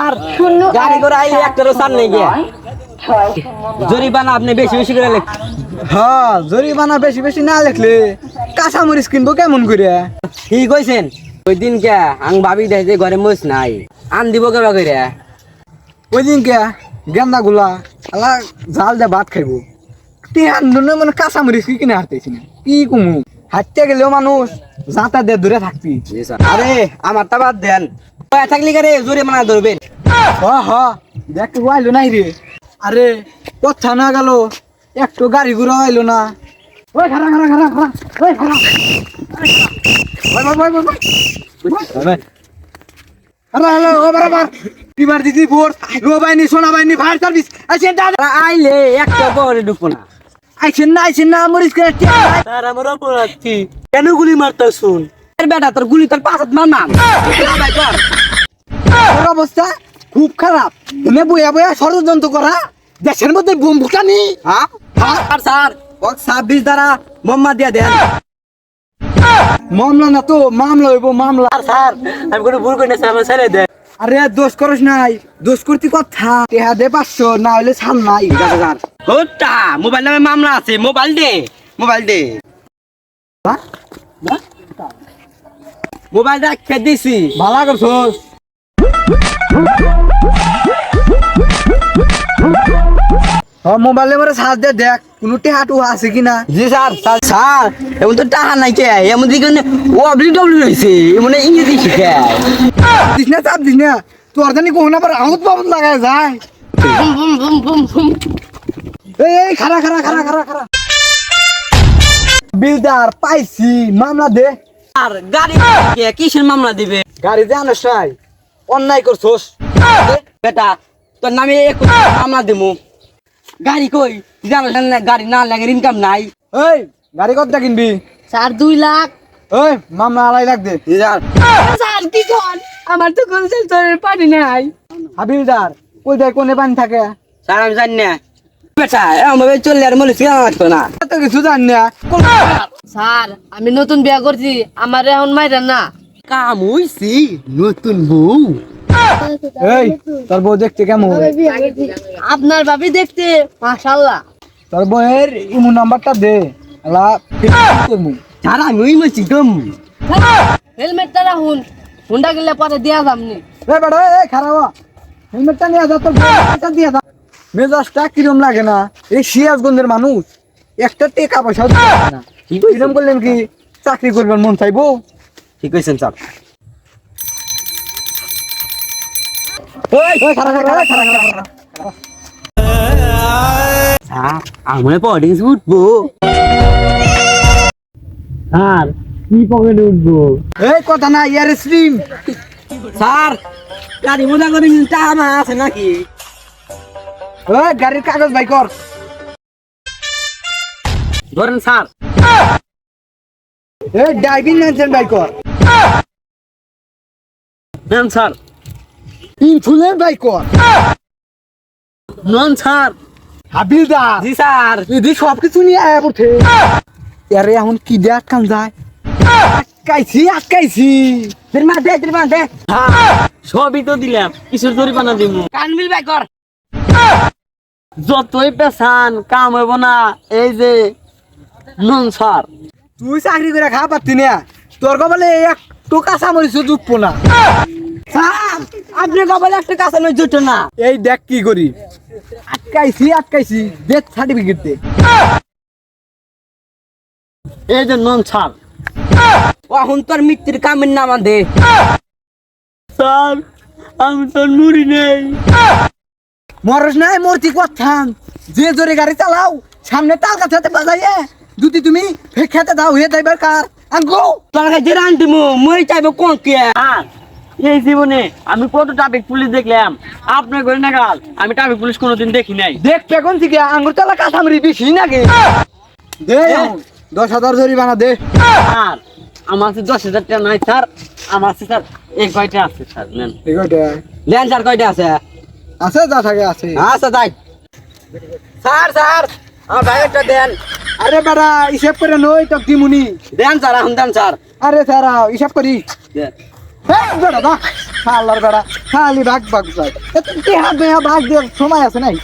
আর গাড়ি করে আই একটারও সার নেই গিয়া। জরিমানা আপনি বেশি বেশি করে লেখ হ্যাঁ জরিমানা বেশি বেশি না লেখলে কাঁচা মরিচ কিনবো কেমন করে? কি কইছেন? ওই দিন কে আং ভাবি দেয় যে ঘরে মোস নাই। আন দিব কেবা করে ওই দিন কে গেন্দা গুলা আলা জাল দিয়ে ভাত খাইবো। টিহান মানে কাঁচা মরিচ কি কিনে হারতেছি না? কি কুমু? হাঁটতে গেলেও মানুষ যাতা দিয়ে দূরে থাকবি। আরে আমার তা বাদ দেন। থাকলি করে জরিমানা ধরবেন হ হ দেখতে আইলো নাই রে। আরে কথা না গেল একটু গাড়ি ঘুরা আইলো না। ওই খারা খারা খারা খারা ওই খারা রো আইলে একটা বরে ঢুকবো না। আইছেন না আইছেন না মরিস করে টিয়া নাই। তার আমার অপরাধ কি? কেন গুলি মারতা শুন বেটা তোর গুলি তোর মারনাম। তোর অবস্থা খুব খারাপ। তুমি বইয়া বইয়া ষড়যন্ত্র করা দেশের মধ্যে বোম ফুটানি হ্যাঁ স্যার স্যার ও ছাব্বিশ দ্বারা মোম্মা দিয়া দেন। মামলা না তো মামলা হইব মামলা। স্যার স্যার আমি কোনো ভুল করি না স্যার আমার ছেড়ে দেন আরে দোষ করিস নাই। দোষ করতে কথা। টেহা দে পাঁচশো না হলে ছাড় নাই। স্যার। হোটা মোবাইল নামে মামলা আছে মোবাইল দে মোবাইল দে। মোবাইল রাখে দিছি। ভালো করছোস মোবাইলে মরে সাজ দে দেখ কোনো টেহা টুহা আছে কিনা। জি স্যার স্যার স্যার এমন তো টাকা নাই কে এমন দিকে ওবলি ডবলি রয়েছে এমন ইংরেজি শিখে দিস না চাপ দিস না তোর জানি কোন আবার আহত পাবত লাগায় যায়। এই এই খারা খারা খারা খারা খারা বিলদার পাইছি মামলা দে। আর গাড়ি কে কিসের মামলা দিবে? গাড়ি দে আনস নাই অন্যায় করছোস। বেটা তোর নামে এক মামলা দিমু। গাড়ি কই? জানো না গাড়ি না লাগে ইনকাম নাই। এই গাড়ি কতটা কিনবি? স্যার দুই লাখ। ওই মামলা আড়াই লাখ দে। স্যার কি কর? আমার তো কোন সেন্সরের পানি নাই। হাবিলদার কই দেয় কোনে পানি থাকে? স্যার আমি জানি না। বেটা এমন চললে আর মলিস কেন না। এত কিছু জানি না। স্যার আমি নতুন বিয়া করছি আমার এখন মাইরেন না। কাম হইছি নতুন বউ। এই তোর বউ দেখতে কেমন? আপনার ভাবি দেখতে মাশাল্লাহ তোর বউয়ের ইমু নাম্বারটা দে আলা আমি ওই মাছি গম হেলমেটটা রাখুন হুন্ডা গেলে পরে দিয়া যামনি। এ বেটা এই খারাপ হেলমেটটা নিয়ে যা তোর বউটা দিয়ে যা। মেজাজটা কিরম লাগে না? এই সিরাজগঞ্জের মানুষ একটা টাকা পয়সা না। কিরম করলেন কি? চাকরি করবেন মন চাইব? ঠিক কইছেন স্যার। আমরা পড়ে উঠবো। স্যার কি পকেটে উঠবো? এই কথা না ইয়ার স্ট্রিম স্যার গাড়ি মজা করে টাকা আছে নাকি? ওই গাড়ির কাগজ বাই কর। ধরেন স্যার। এই ড্রাইভিং লাইসেন্স বাই কর। নেন স্যার। ইনফ্লুয়েন্স বাই কর। নন স্যার। হাবিলদার জি স্যার। যদি সব কিছু নিয়ে আয়া পড়ছে। আরে এখন কি দিয়ে আটকান যায়? আটকাইছি আটকাইছি। তিরমা দে তিরমা দে। সবই তো দিলাম। কিসের জরিমানা দিব কানবিল বাই কর। যতই পেছান কাম হইব না। এই যে নন স্যার তুই চাকরি করে খা পারতি না। তোর কবলে এক কাঁচা জুটবো না। আপনি কবলে একটা কাছে নয় জুটো না। এই দেখ কি করি। আটকাইছি আটকাইছি। ডেথ সার্টিফিকেট দে। এই যে নন স্যার এখন তোর মৃত্যুর কামের নামা দে। স্যার আমি তো নুরি নেই। মরস নাই মূর্তি করতাম যে জোরে গাড়ি চালাও সামনে তাল কাছে বাজাইয়ে। যদি তুমি খেতে দাও হয়ে যাইবার কার? আঙ্গো তোর কাছে রান্তি মু মই চাইব কোন কে? এই জীবনে আমি কত ট্রাফিক পুলিশ দেখলাম। আপনার করে নাগাল আমি ট্রাফিক পুলিশ কোনোদিন দেখি নাই। দেখ পেকন থেকে আঙ্গুর চালা কাঁচামরি বেশি নাকি? দে দশ হাজার জরিমানা দে। আর আমার কাছে দশ হাজার টাকা নাই স্যার আমার কাছে স্যার এক কয়টা আছে স্যার নেন। এগারোটা নেন স্যার কয়টা আছে? আছে যা থাকে আছে। আচ্ছা যাই। স্যার স্যার আমার ব্যাগটা দেন। আরে বেড়া হিসাব করে নই তো দিমুনি দেন স্যার এখন দেন স্যার। আরে স্যার হিসাব করি। বেড়া দা খালার বেড়া খালি ভাগ ভাগ যায় দেহা ভাগ দেওয়ার সময় আছে নাই।